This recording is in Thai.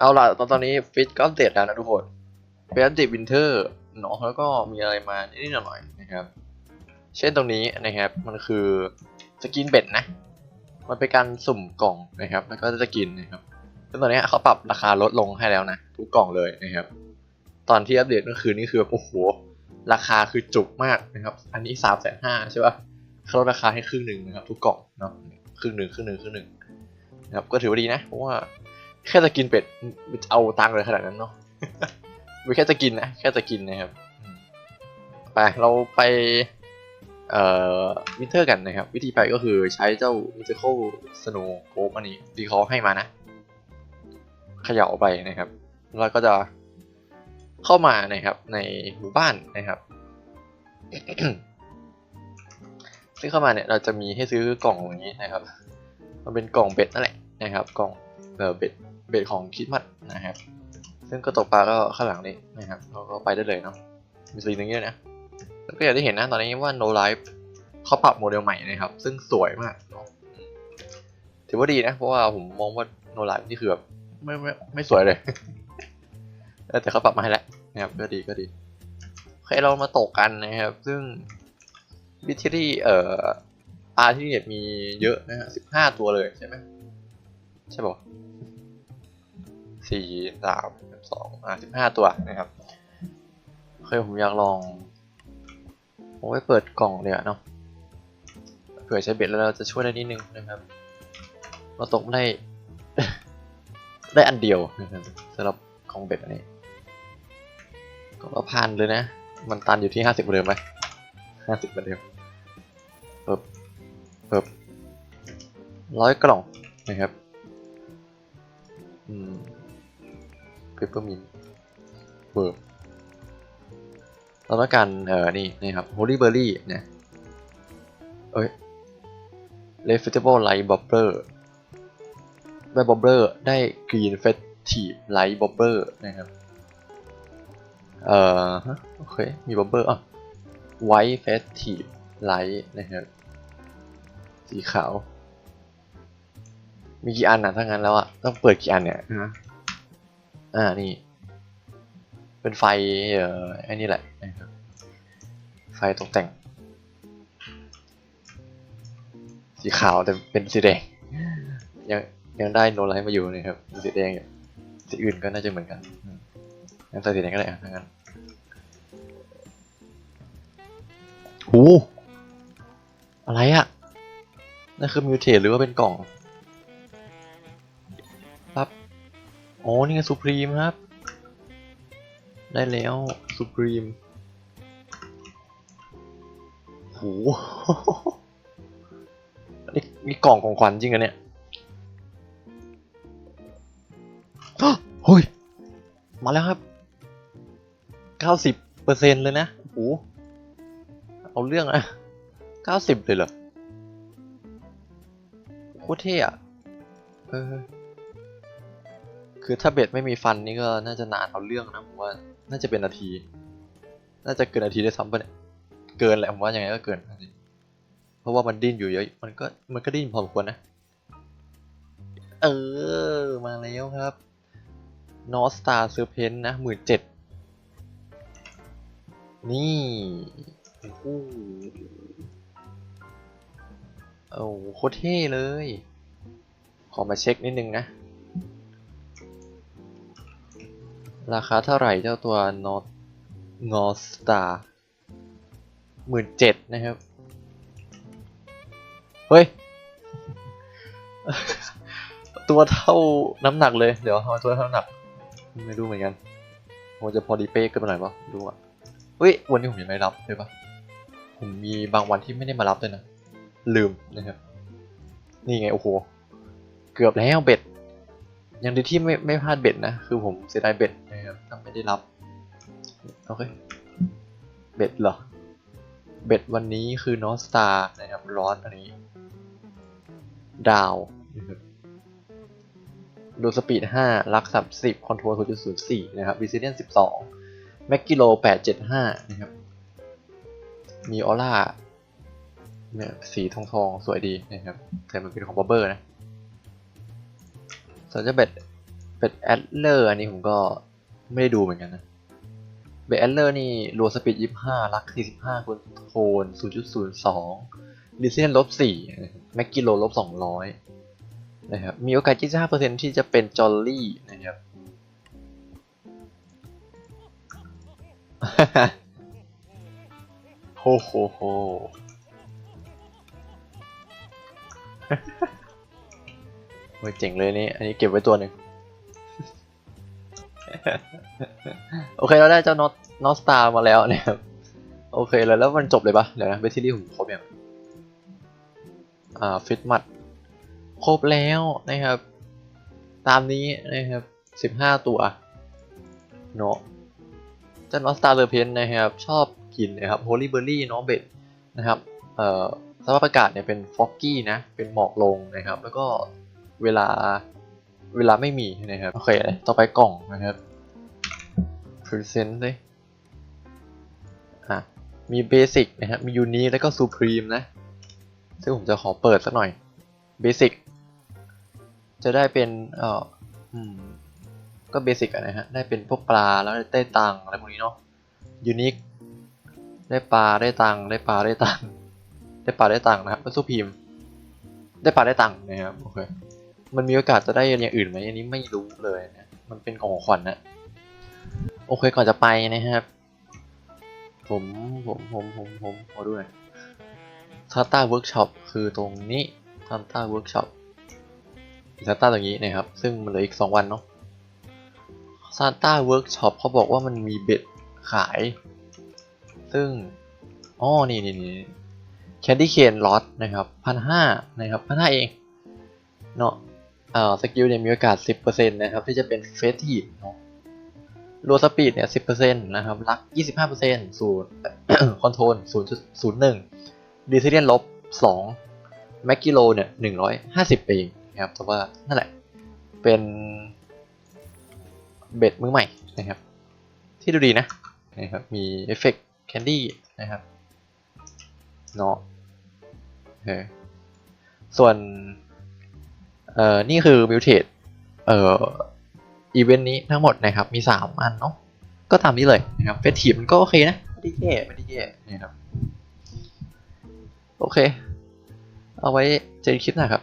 เอาล่ะตอนตอนนี้ฟิตก็อัปเดตแล้วนะทุกคนเป็นอัปเดตวินเทอร์เนาะแล้วก็มีอะไรมานิดหน่อยนะครับ เช่นตรงนี้นะครับมันคือสกินเบ็ดนะ มันเป็นการสุ่มกล่องนะครับ แล้วก็จะกินนะครับซึ่งตอนนี้เขาปรับราคาลดลงให้แล้วนะทุกกล่องเลยนะครับ ตอนที่อัปเดตเมื่อคืนนี่คือแบบโอ้โหราคาคือจุกมากนะครับ อันนี้สามแสนห้าใช่ป่ะเขาลดราคาให้ครึ่งหนึ่งนะครับ ทุกกล่องเนาะครึ่งหนึ่งครึ่งหนึ่งครึ่งหนึ่งนะครับก็ถือว่าดีนะเพราะว่า แค่จะกินเป็ดจะเอาตังค์เลยขนาดนั้นเนาะไม่แค่จะกินนะแค่จะกินนะครับไปเราไปเอ่อวินเทอร์กันนะครับ วิธีไปก็คือใช้เจ้า m y t h i c a l Snow g o อันนี้ที่เขาให้มานะเขย่าไปนะครับ แล้วก็จะเข้ามานะครับในหมู่บ้านนะครับ ซึ่งเข้ามาเนี่ยเราจะมีให้ซื้อกล่องอย่างนี้นะครับ มันเป็นกล่องเบ็ดนั่นแหละนะครับ กล่องเออเบ็ด เบ็ดของคิดมัดนะครับ ซึ่งก็ตกปลาก็ข้างหลังนี้นะครับเราก็ไปได้เลยเนาะ มีสีนึงด้วยนะ แล้วก็อย่างที่เห็นนะตอนนี้ว่า no life เขาปรับโมเดลใหม่นะครับ ซึ่งสวยมากเนาะ ถือว่าดีนะ เพราะว่าผมมองว่า no life นี่คือแบบไม่ไม่ไม่สวยเลย แต่เขาปรับมาให้แล้วนะครับก็ดีก็ดีโอเคเรามาตกกันนะครับ ซึ่งวิธีที่เอ่อปลาที่เนี่ยมีเยอะนะฮะสิบห้าตัวเลยใช่ไหมใช่ป่ะ สี่สามสองอ่าสิบห้าตัวนะครับเคยผมอยากลองผมไปเปิดกล่องเลยอะเนาะเผื่อใช้เบ็ดแล้วเราจะช่วยได้นิดนึงนะครับ เราตกได้ ได้อันเดียวนะครับสำหรับของเบ็ดอันนี้ก็ละพันเลยนะ มันตันอยู่ที่ห้าสิบเหมือนเดิมไหมห้าสิบเหมือนเดิมเปิบเปิบร้อยกล่องนะครับ ปเปอร์มินเปิบเราต้องการเอ่อนี่นะครับ Holy Berry นะเอ้ย Reflectable Light Bobber ได้ Bobber ได้ Green Festive Light Bobber นะครับเอ่อฮะโอเคมีบัมเบอร์อะ White Festive Light นะครับสีขาว มีกี่อันอะถ้างั้นแล้วอะต้องเปิดกี่อันเนี่ยฮะ อ่านี่ เป็นไฟเอ่อไอ้นี่แหละนะครับไฟตกแต่ง สีขาวแต่เป็นสีแดงยังยังได้โนไลท์มาอยู่นะครับสีแดงอยู่สีอื่นก็น่าจะเหมือนกันอืมงั้นใส่สีแดงก็ได้อะถ้างั้นโอ้อะไรอะนั่นคือมิวเทสหรือว่าเป็นกล่อง โอ้นี่ไงสุพรีมครับ ได้แล้วสุพรีมโหนี่นี่กล่องของขวัญจริงอะเนี่ยเฮ้ย มาแล้วครับเก้าสิบเปอร์เซ็นต์เลยนะโอ้โหเอาเรื่องอะเก้าสิบเลยเหรอโคตรเท่อะเออ คือถ้าเบ็ดไม่มีฟันนี่ก็น่าจะนานเอาเรื่องนะผมว่า น่าจะเป็นนาที น่าจะเกินนาทีได้ซ้ำปะเนี่ยเกินแหละผมว่ายังไงก็เกินเพราะว่ามันดิ้นอยู่เยอะ มันก็มันก็ดิ้นพอสมควรนะ เออ มาแล้วครับนอสตาร์เซอร์เพนนะหมื่นเจ็ดนี่โอ้โหโอ้โหโคตรเท่เลย ขอมาเช็คนิดนึงนะ ราคาเท่าไหร่เจ้าตัวนอตนอสตาร์หมื่นเจ็ดนะครับ เฮ้ย ตัวเท่าน้ำหนักเลย เดี๋ยวทำไมตัวเท่าน้ำหนัก ไม่รู้เหมือนกันมันจะพอดีเป๊ะเกินไปหน่อยปะไม่รู้อะเฮ้ย วันนี้ผมยังไม่รับเลยปะผมมีบางวันที่ไม่ได้มารับด้วยนะ ลืมนะครับ นี่ไง โอ้โห เกือบแล้วเบ็ด ยังดีที่ไม่ไม่พลาดเบ็ดนะ คือผมเสียดายเบ็ด นะครับถ้าไม่ได้รับ โอเค เบ็ดเหรอ เบ็ดวันนี้คือนอสตาร์นะครับร้อนอันนี้ ดาวนะครับดูสปีด5ลักสับ10คอนโทรล0.04 นะครับวิซิเลียน12 แม็กกิโล 875 นะครับ มีออร่าเนี่ยสีทองทองๆสวยดีนะครับ แต่มันเป็นของบับเบอร์นะส่วนจะเบ็ดเป็นแอดเลอร์อันนี้ผมก็ ไม่ได้ดูเหมือนกันนะเบแอดเลอร์นี่รัวสปีดยี่ห้าลักสี่สิบห้าคนโทนศูนย์จุดศูนย์สองลิเซียนลบสี่แม็กกิโลลบสองร้อยนะครับมีโอกาสยี่สิบห้าเปอร์เซ็นที่จะเป็นจอลลี่นะครับโฮโฮโฮโอ้เจ๋งเลยนี่ อันนี้เก็บไว้ตัวหนึ่ง โอเคเราได้เจ้านอตนอสตามาแล้วนะครับ โอเคแล้วแล้วมันจบเลยปะเดี๋ยวนะเบสซิลี่ผมครบยังอ่าฟิตมัดครบแล้วนะครับ ตามนี้นะครับสิบห้าตัวเนาะเจ้านอสตาเลอเพนนะครับ ชอบกินนะครับโฮลี่เบอร์รี่เน้องเบ็ดนะครับเอ่อสภาพอากาศเนี่ยเป็นฟอกกี้นะ เป็นหมอกลงนะครับ แล้วก็เวลาเวลาไม่มีนะครับ โอเค ต่อไปกล่องนะครับ present เลยอะ มีเบสิกนะครับมียูนิแล้วก็ซูพรีมนะ ซึ่งผมจะขอเปิดสักหน่อยเบสิกจะได้เป็นเอ่ออืม ก็เบสิกนะฮะ ได้เป็นพวกปลา แล้วได้ตังอะไรพวกนี้เนาะยูนิคได้ปลา ได้ตังได้ปลา ได้ตังได้ปลา ได้ตังนะครับแล้วซูพรีมได้ปลา ได้ตังนะครับ โอเค มันมีโอกาสจะได้อย่างอื่นไหมอันนี้ไม่รู้เลยนะ มันเป็นของขวัญนะ โอเคก่อนจะไปนะครับ ผมผมผมผมผมขอดูหน่อยซาต้าเวิร์กช็อปคือตรงนี้ซาต้าเวิร์กช็อปซาต้าตรงนี้นะครับ ซึ่งมันเหลืออีก 2 วันเนาะซาต้าเวิร์กช็อปเขาบอกว่ามันมีเบ็ดขาย ซึ่งอ๋อนี่นี่นี่แคนดี้เคนลอตนะครับพันห้านะครับพันห้าเองเนาะเอ่อสกิลเนี่ยมีโอกาส 10%นะครับ ที่จะเป็นเฟสทีฟเนาะ รัวสปีดเนี่ย10%นะครับ ลัก 25%ศูนย์คอนโทรล0.01ดีซิเลียนลบ2แมกกิโลเนี่ย150เองนะครับแต่ว่านั่นแหละ เป็นเบ็ดมือใหม่นะครับ ที่ดูดีนะนะครับมีเอฟเฟกต์แคนดี้นะครับเนาะโอเคส่วนเอ่อนี่คือมิวเทสเอ่อ อีเวนต์นี้ทั้งหมดนะครับมี 3 อันเนาะก็ตามนี้เลยนะครับเฟสทีฟมันก็โอเคนะไม่ได้แย่ไม่ได้แย่นะครับโอเค เอาไว้เจอกันคลิปหน้าครับ